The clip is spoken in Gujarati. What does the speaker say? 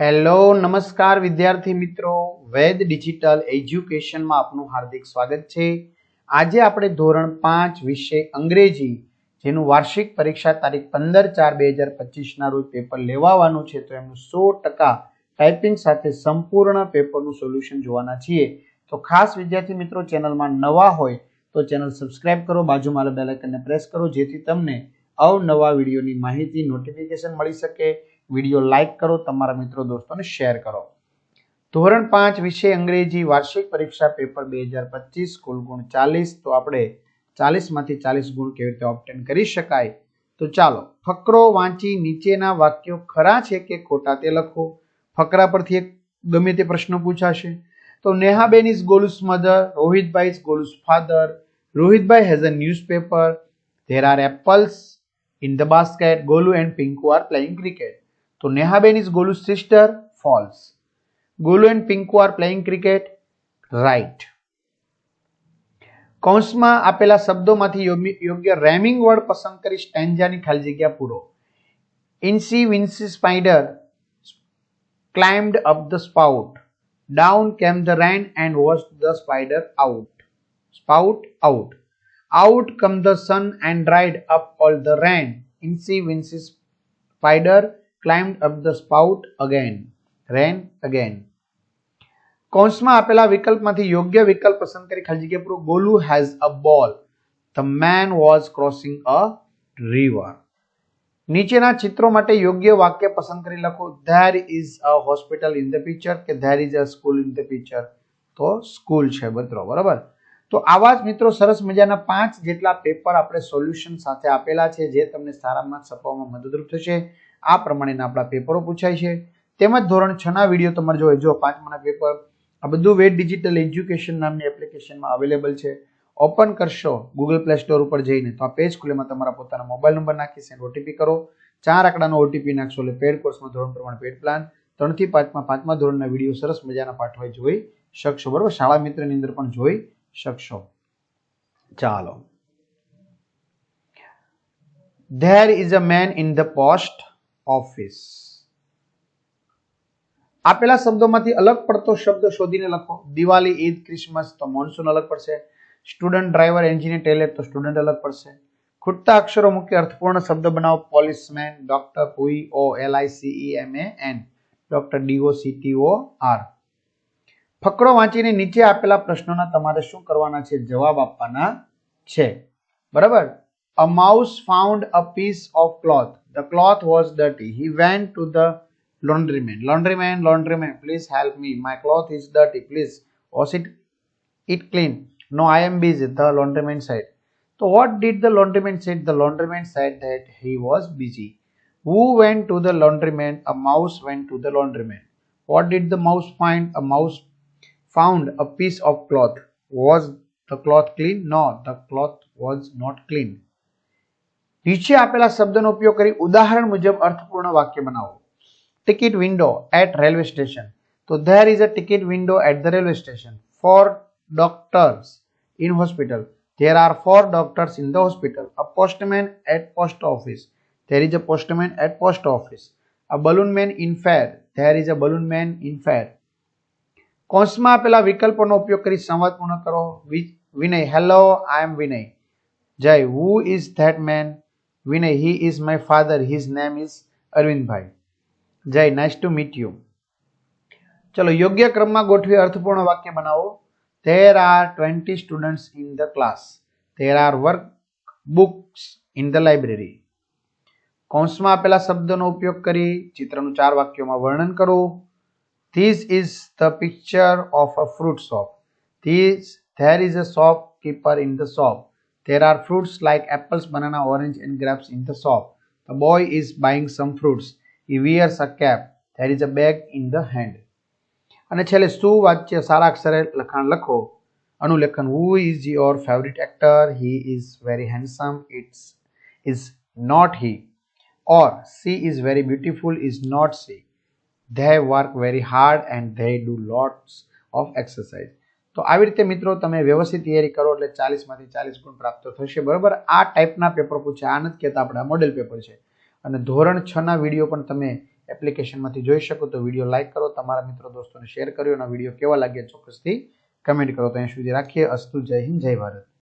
હેલો, નમસ્કાર વિદ્યાર્થી મિત્રો. વેદ ડિજિટલ એજ્યુકેશનમાં આપનું હાર્દિક સ્વાગત છે. આજે આપણે ધોરણ પાંચ વિષય અંગ્રેજી, જેનું વાર્ષિક પરીક્ષા તારીખ પંદર ચાર બે હજાર પચીસના રોજ પેપર લેવાવાનું છે, તો એમનું સો ટકા ટાઈપિંગ સાથે સંપૂર્ણ પેપરનું સોલ્યુશન જોવાના છીએ. તો ખાસ વિદ્યાર્થી મિત્રો, ચેનલમાં નવા હોય તો ચેનલ સબસ્ક્રાઇબ કરો, બાજુમાં બેલ આઇકનને પ્રેસ કરો, જેથી તમને અવનવા વિડીયોની માહિતી, નોટિફિકેશન મળી શકે. વીડિયો લાઇક કરો, તમારા મિત્રો દોસ્તોને શેર કરો. ધોરણ પાંચ વિષય અંગ્રેજી વાર્ષિક પરીક્ષા પેપર બે હજાર પચીસ, કુલ ગુણ ચાલીસ. તો આપણે ચાલીસમાંથી ચાલીસ ગુણ કેવી રીતે ઓપ્ટેન કરી શકાય? તો ચાલો, ફકરો વાંચી નીચેના વાક્યો ખરા છે કે ખોટા તે લખો. ફકરા પરથી એક ગમે તે પ્રશ્ન પૂછાશે. તો નેહાબેન is Golu's mother, Rohitbhai is Golu's father, Rohitbhai has a newspaper, there are apples, in the basket, Golu and Pinku are playing cricket તો નેહાબેન ઇઝ ગોલુ's sister false Golu and Pinku are playing cricket right કૌંસમાં આપેલા શબ્દોમાંથી યોગ્ય- રેમિંગ વર્ડ પસંદ કરી સ્ટેન્જાની ખાલી જગ્યા પૂરો incy wincy spider climbed up the spout. Down came the rain and washed the spider out. Spout out. Out come the sun and dried up all the rain. Incy wincy spider climbed up the spout again. Rain again. કૌંસમાં આપેલા વિકલ્પમાંથી યોગ્ય વિકલ્પ પસંદ કરી ખાલી જગ્યા પૂરો. Golu has a ball the man was crossing a river નીચેના ચિત્રો માટે યોગ્ય વાક્ય પસંદ કરી લખો. There is a hospital in the picture કે there is a school in the picture તો સ્કૂલ છે મિત્રો, બરાબર? તો આવા જ મિત્રો સરસ મજાના પાંચ જેટલા પેપર આપણે સોલ્યુશન સાથે આપેલા છે, જે તમને સારા માર્ક્સ આપવામાં મદદરૂપ થશે. આ પ્રમાણેના આપણા પેપરો પૂછાય છે. તેમજ ધોરણ છ ના વીડિયો તમારે જોઈએ જો પાંચમાના પેપર આ બધું વેટ ડિજિટલ એજ્યુકેશન નામની એપ્લિકેશનમાં અવેલેબલ છે. ઓપન કરશો ગૂગલ પ્લે સ્ટોર ઉપર જઈને, તો આ પેજ ખુલેમાં તમારા પોતાના મોબાઈલ નંબર નાખી સેન્ડ ઓટીપી કરો. ચાર આંકડાનો ઓટીપી નાખશો એટલે પેડ કોર્સમાં ધોરણ પ્રમાણે પેડ પ્લાન ત્રણથી પાંચમાં પાંચમા ધોરણના વીડિયો સરસ મજાના પાઠવાય જોઈ શકશો. બરાબર? શાળા મિત્રની અંદર પણ જોઈ શકશો. ચાલો. There is a man in the post office. આપેલા શબ્દોમાંથી અલગ પડતો શબ્દ શોધીને લખો. દિવાળી, ઈદ, ક્રિસમસ, તો મોન્સૂન અલગ પડશે. સ્ટુડન્ટ ડ્રાઈવર એન્જિનિયર ટેલર તો સ્ટુડન્ટ અલગ પડશે. ખૂટતા અક્ષરો મૂકી અર્થપૂર્ણ શબ્દ બનાવો. પોલીસમેન ડોક્ટર હુઈ, O, L, I C E M, A, N. Doctor D O C T O R. ફકરો વાંચીને નીચે આપેલા પ્રશ્નોના તમારે શું કરવાના છે? જવાબ આપવાના છે. બરાબર? a mouse found a piece of cloth. The cloth was dirty. He went to the laundryman. Laundryman, laundryman, please help me. My cloth is dirty. Please wash it, it clean. No, I am busy. The laundryman said. So what did the laundryman said? The laundryman said that he was busy. Who went to the laundryman? A mouse went to the laundryman. What did the mouse find? A mouse found a piece of cloth. Was the cloth clean? No, the cloth was not clean. નીચે આપેલા શબ્દનો ઉપયોગ કરી ઉદાહરણ મુજબ અર્થપૂર્ણ વાક્ય બનાવો ticket window at railway station so there is a ticket window at the railway station for doctors in hospital there are four doctors in the hospital a postman at post office there is a postman at post office a balloon man in fair there is a balloon man in fair કૌંસમાં આપેલા વિકલ્પોનો ઉપયોગ કરી સંવાદ પૂર્ણ કરો વિનય hello I am Vinay Jay who is that man Vinay he is my father his name is Arvindbhai Jay nice to meet you ચલો યોગ્ય ક્રમમાં ગોઠવી અર્થપૂર્ણ વાક્ય બનાવો there are twenty students in the class there are work books in the library કૌંસમાં આપેલા શબ્દનો ઉપયોગ કરી ચિત્રનું ચાર વાક્યોમાં વર્ણન કરો this is the picture of a fruit shop this there is a shopkeeper in the shop there are fruits like apples banana orange and grapes in the shop the boy is buying some fruits he wears a cap there is a bag in the hand અને છેલ્લે સુવાચ્ય સારા અક્ષરે લખાણ લખો અનુલેખન who is your favorite actor he is very handsome it's is not he or she is very beautiful is not she they work very hard and they do lots of exercise તો આવી રીતે મિત્રો તમે વ્યવસ્થિત તૈયારી કરો એટલે ચાલીસમાંથી ચાલીસ ગુણ પ્રાપ્ત થશે, બરાબર? આ ટાઈપના પેપર પૂછે આ નથી કહેતા આપણે મોડેલ પેપર છે. અને ધોરણ છ ના વીડિયો પણ તમે એપ્લિકેશનમાંથી જોઈ શકો, તો વીડિયો લાઇક કરો, તમારા મિત્રો દોસ્તોને શેર કર્યો અને વીડિયો કેવા લાગ્યા ચોક્કસથી કમેન્ટ કરો. તો અહીં સુધી રાખીએ. અસ્તુ, જય હિન્દ, જય ભારત.